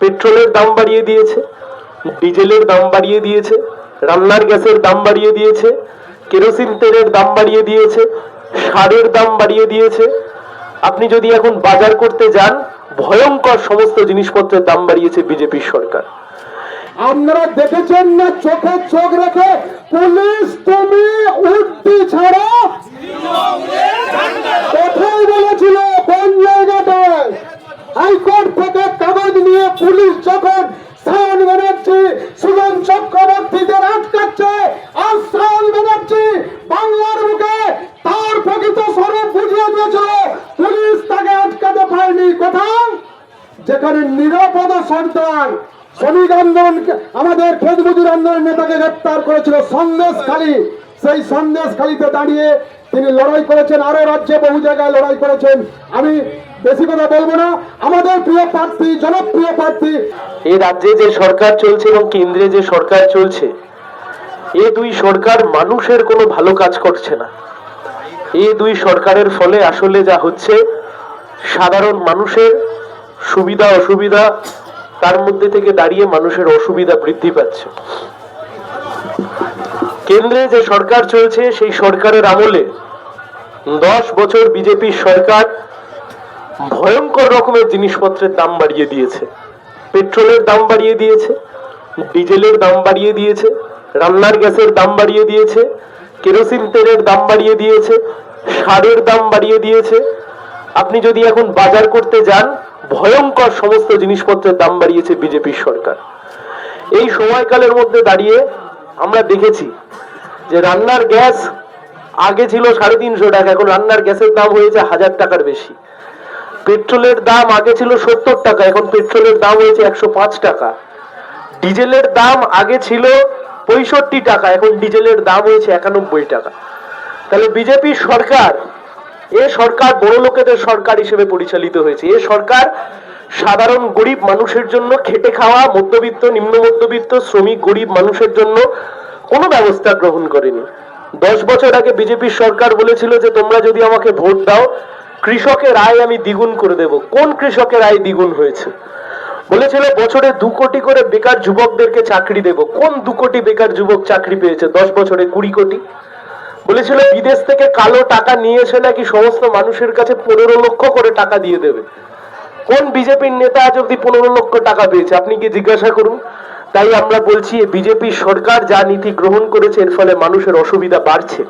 পেট্রোলের দাম বাড়িয়ে দিয়েছে, ডিজেলের দাম বাড়িয়ে দিয়েছে, রান্নার গ্যাসের দাম বাড়িয়ে দিয়েছে, কেরোসিন তেলের দাম বাড়িয়ে দিয়েছে, সারের দাম বাড়িয়ে দিয়েছে। আপনি যদি এখন বাজার করতে যান, ভয়ঙ্কর সমস্ত জিনিসপত্রের দাম বাড়িয়েছে বিজেপির সরকার। আপনারা দেখেছেন না? চোখে চোখ রেখে পুলিশ তুমি দিয়েছিল পুলিশ তাকে আটকাতে পারেনি। কোথাও যেখানে নিরাপদ সরকার শ্রমিক আন্দোলন আমাদের আন্দোলন নেতাকে গ্রেপ্তার করেছিল সন্দেশ খালি সেই সন্দেশ খালিতে দাঁড়িয়ে তিনি লড়াই করেছেন, আরও রাজ্যে বহু জায়গায় লড়াই করেছেন। আমি বেশি কথা বলব না। আমাদের প্রিয় প্রার্থী, জনপ্রিয় প্রার্থী। এই রাজ্যে যে সরকার চলছে এবং কেন্দ্রে যে সরকার চলছে, এ দুই সরকার মানুষের কোনো ভালো কাজ করছে না। এই দুই সরকারের ফলে আসলে যা হচ্ছে, সাধারণ মানুষের সুবিধা, অসুবিধা, তার মধ্যে থেকে দাঁড়িয়ে মানুষের অসুবিধা বৃদ্ধি পাচ্ছে। কেন্দ্রে যে সরকার চলছে, সেই সরকারের আমলে দশ বছর বিজেপির সরকার ভয়ঙ্কর রকমের জিনিসপত্রের দাম বাড়িয়ে দিয়েছে। পেট্রোলের দাম বাড়িয়ে দিয়েছে, ডিজেলের দাম বাড়িয়ে দিয়েছে, রান্নার গ্যাসের দাম বাড়িয়ে দিয়েছে কেরোসিন তেলের দাম বাড়িয়ে দিয়েছে, সারের দাম বাড়িয়ে দিয়েছে। আপনি যদি এখন বাজার করতে যান, ভয়ঙ্কর সমস্ত জিনিসপত্রের দাম বাড়িয়েছে বিজেপির সরকার। এই সময়কালের মধ্যে দাঁড়িয়ে আমরা দেখেছি যে রান্নার গ্যাস আগে ছিল সাড়ে তিনশো টাকা, এখন রান্নার গ্যাসের দাম হয়েছে হাজার টাকার বেশি। পেট্রোলের দাম আগে ছিল সত্তর টাকা, এখন পেট্রোলের দাম হয়েছে একশো পাঁচ টাকা। ডিজেলের দাম আগে ছিল পঁয়ষট্টি টাকা, এখন ডিজেলের দাম হয়েছে একানব্বই টাকা। তাহলে বিজেপি সরকার, এ সরকার বড় লোকেদের সরকার হিসেবে পরিচালিত হয়েছে। এ সরকার সাধারণ গরিব মানুষের জন্য খেটে খাওয়া, মধ্যবিত্ত, নিম্ন মধ্যবিত্ত, শ্রমিক, গরিব মানুষের জন্য কোনো ব্যবস্থা গ্রহণ করেনি। দশ বছর আগে বিজেপির সরকার বলেছিল যে, তোমরা যদি আমাকে ভোট দাও, কৃষকের আয় আমি দ্বিগুণ করে দেব। কোন কৃষকের আয় দ্বিগুণ হয়েছে? বলেছিল, বছরে দু কোটি করে বেকার যুবকদেরকে চাকরি দেব। কোন দু কোটি বেকার যুবক চাকরি পেয়েছে? দশ বছরে কুড়ি কোটি। বলেছিল, বিদেশ থেকে কালো টাকা নিয়ে এসে নাকি সমস্ত মানুষের কাছে পনেরো লক্ষ করে টাকা দিয়ে দেবে। কোন বিজেপির নেতা আজ অব্দি পনেরো লক্ষ টাকা পেয়েছে? আপনি কি জিজ্ঞাসা করুন। তাই আমরা বলছি বিজেপি সরকার যা নীতি গ্রহণ করেছে, এর ফলে মানুষের অসুবিধা বাড়ছে।